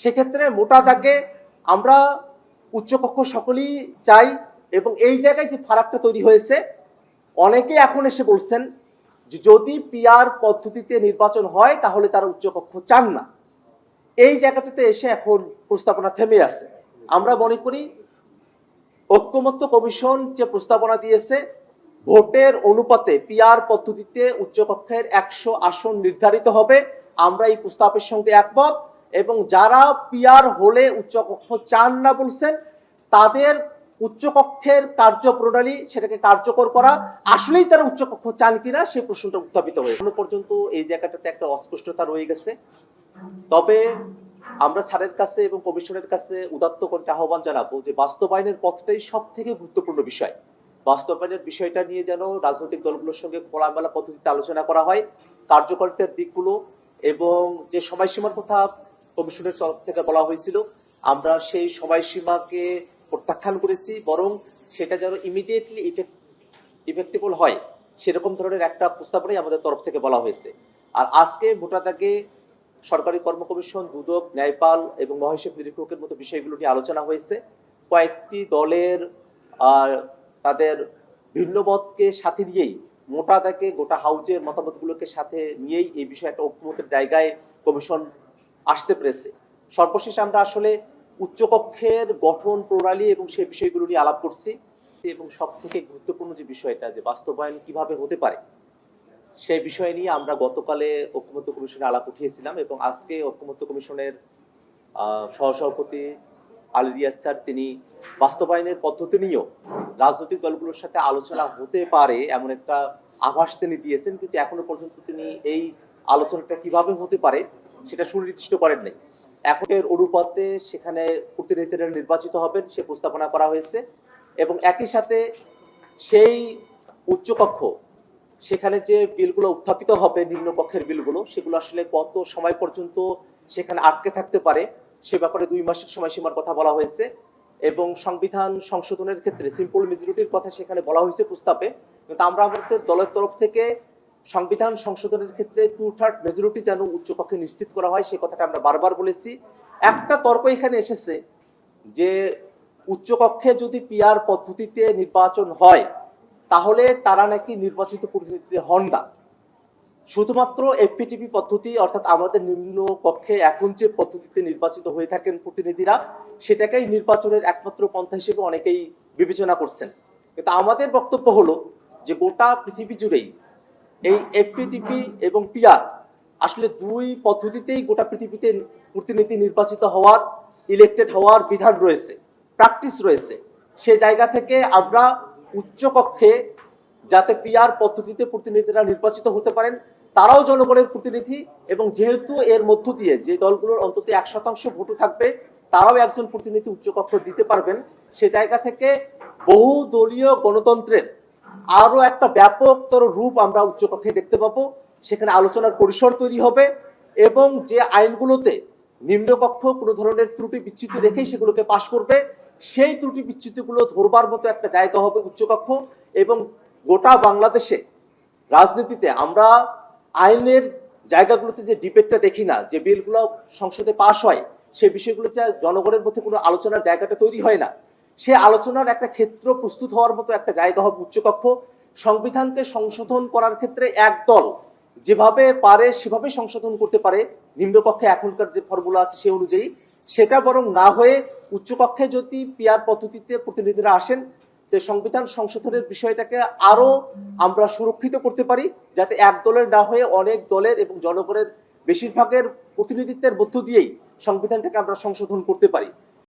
সেক্ষেত্রে মোটা দাগে আমরা উচ্চকক্ষ সকলেই চাই এবং এই জায়গায় যে ফারাকটা তৈরি হয়েছে, অনেকে এখন এসে বলছেন যে যদি পিআর পদ্ধতিতে নির্বাচন হয় তাহলে তারা উচ্চকক্ষ চান না। এই জায়গাটাতে এসে এখন প্রস্তাবনা থেমে আছে। আমরা মনে করি ঐক্যমত্য কমিশন যে প্রস্তাবনা দিয়েছে, ভোটের অনুপাতে পিআর পদ্ধতিতে উচ্চকক্ষের একশো আসন নির্ধারিত হবে। আমরা এই প্রস্তাবের সঙ্গে একমত। এবং যারা পিয়ার হলে উচ্চকক্ষ চান না বলছেন, তাদের উচ্চকক্ষের কার্যপ্রণালী সেটাকে কার্যকর করা। আসলেই তারা উচ্চকক্ষ চান কিনা সেই প্রশ্নটা উত্থাপিত হয়েছে। এখনও পর্যন্ত এই জায়গাটাতে একটা অস্পষ্টতা রয়ে গেছে। তবে আমরা স্যারের কাছে এবং কমিশনের কাছে উদাত্ত কণ্ঠে আহ্বান জানাব যে বাস্তবায়নের পথটাই সব থেকে গুরুত্বপূর্ণ বিষয়। বাস্তবায়নের বিষয়টা নিয়ে যেন রাজনৈতিক দলগুলোর সঙ্গে খোলামেলা পদ্ধতিতে আলোচনা করা হয়, কার্যকারিতার দিকগুলো এবং যে সময়সীমার কথা কমিশনের তরফ থেকে বলা হয়েছিল, আমরা সেই সময়সীমাকে প্রত্যাখ্যান করেছি, বরং সেটা যেন ইমিডিয়েটলি ইফেক্ট ইফেক্টিবল হয়, সেরকম ধরনের একটা প্রস্তাবনাই আমাদের তরফ থেকে বলা হয়েছে। আর আজকে ভোটাদাগে সরকারি কর্ম কমিশন, দুদক, ন্যায়পাল এবং মহাহিসেব নিরীক্ষকের মতো বিষয়গুলো নিয়ে আলোচনা হয়েছে। কয়েকটি দলের তাদের ভিন্ন মতকে সাথে নিয়েই, মোটা দাগে গোটা হাউজের মতামতগুলোকে সাথে নিয়েই এই বিষয়ে একটা ঐক্যমতের জায়গায় কমিশন আসতে পেরেছে। সর্বশেষ আমরা আসলে উচ্চকক্ষের গঠন প্রণালী এবং সেই বিষয়গুলো নিয়ে আলাপ করছি এবং সব থেকে গুরুত্বপূর্ণ যে বিষয়টা, যে বাস্তবায়ন কীভাবে হতে পারে সেই বিষয় নিয়ে আমরা গতকালে ঐক্যমত্য কমিশনে আলাপ উঠিয়েছিলাম এবং আজকে ঐক্যমত্য কমিশনের সহসভাপতি আলী রিয়াজ স্যার তিনি বাস্তবায়নের পদ্ধতি নিয়েও রাজনৈতিক দলগুলোর সাথে আলোচনা হতে পারে এমন একটা আভাস তিনি দিয়েছেন, কিন্তু এখনও পর্যন্ত তিনি এই আলোচনাটা কীভাবে হতে পারে সেটা সুনির্দিষ্ট করেন নাই। এর অনুপাতে সেখানে প্রতিনিধিরা নির্বাচিত হবেন, সে প্রস্তাবনা করা হয়েছে এবং একই সাথে সেই উচ্চকক্ষ, সেখানে যে বিলগুলো উত্থাপিত হবে, নিম্নকক্ষের বিলগুলো, সেগুলো আসলে কত সময় পর্যন্ত সেখানে আটকে থাকতে পারে, সে ব্যাপারে দুই মাসের সময়সীমার কথা বলা হয়েছে এবং সংবিধান সংশোধনের ক্ষেত্রে সিম্পল মেজরিটির কথা সেখানে বলা হয়েছে প্রস্তাবে। কিন্তু আমরা আমাদের দলের তরফ থেকে সংবিধান সংশোধনের ক্ষেত্রে টু থার্ড মেজরিটি যেন উচ্চকক্ষে নিশ্চিত করা হয় সেই কথাটা আমরা বারবার বলেছি। একটা তর্ক এখানে এসেছে যে উচ্চকক্ষে যদি পিআর পদ্ধতিতে নির্বাচন হয়, তাহলে তারা নাকি নির্বাচিত প্রতিনিধি হন না। শুধুমাত্র এফপিটিপি পদ্ধতি, অর্থাৎ আমাদের নিম্ন কক্ষে এখন যে পদ্ধতিতে নির্বাচিত হয়ে থাকেন প্রতিনিধিরা, সেটাকেই নির্বাচনের একমাত্র পন্থা হিসেবে অনেকেই বিবেচনা করছেন। কিন্তু আমাদের বক্তব্য হলো যে গোটা পৃথিবী জুড়েই এই এফপিটিপি এবং পিআর আসলে দুই পদ্ধতিতেই গোটা পৃথিবীতে প্রতিনিধি নির্বাচিত হওয়ার ইলেক্টেড হওয়ার বিধান রয়েছে প্র্যাকটিস রয়েছে। সে জায়গা থেকে আমরা উচ্চকক্ষে যাতে পিআর পদ্ধতিতে প্রতিনিধিরা নির্বাচিত হতে পারেন, তারাও জনগণের প্রতিনিধি এবং যেহেতু এর মধ্য দিয়ে যে দলগুলোর অন্তত এক শতাংশ ভোটও থাকবে, তারাও একজন প্রতিনিধি উচ্চকক্ষ দিতে পারবেন। সে জায়গা থেকে বহু দলীয় গণতন্ত্রের আরও একটা ব্যাপকতর রূপ আমরা উচ্চকক্ষে দেখতে পাবো। সেখানে আলোচনার পরিসর তৈরি হবে এবং যে আইনগুলোতে নিম্নকক্ষ কোনো ধরনের ত্রুটি বিচ্যুতি রেখেই সেগুলোকে পাশ করবে, সেই ত্রুটি বিচ্যুতিগুলো ধরবার মতো একটা জায়গা হবে উচ্চকক্ষ এবং গোটা বাংলাদেশে রাজনীতিতে আমরা আইনের জায়গাগুলোতে যে ডিবেটটা দেখি না, যে বিলগুলো সংসদে পাশ হয় সেই বিষয়গুলো যে জনগণের মধ্যে কোনো আলোচনার জায়গাটা তৈরি হয় না। সে আলোচনার একটা ক্ষেত্র প্রস্তুত হওয়ার মতো একটা জায়গা হবে উচ্চকক্ষ। সংবিধানকে সংশোধন করার ক্ষেত্রে এক দল যেভাবে পারে, সেভাবে সংশোধন করতে পারে। নিম্নকক্ষে এখনকার যে ফর্মুলা আছে সে অনুযায়ী সেটা বরং না হয়ে উচ্চকক্ষে যদি পিয়ার পদ্ধতিতে প্রতিনিধিরা আসেন, যে সংবিধান সংশোধনের বিষয়টাকে আরও আমরা সুরক্ষিত করতে পারি, যাতে এক দলের না হয়ে অনেক দলের এবং জনগণের বেশিরভাগের প্রতিনিধিত্বের মধ্য দিয়েই সংবিধানটাকে আমরা সংশোধন করতে পারি।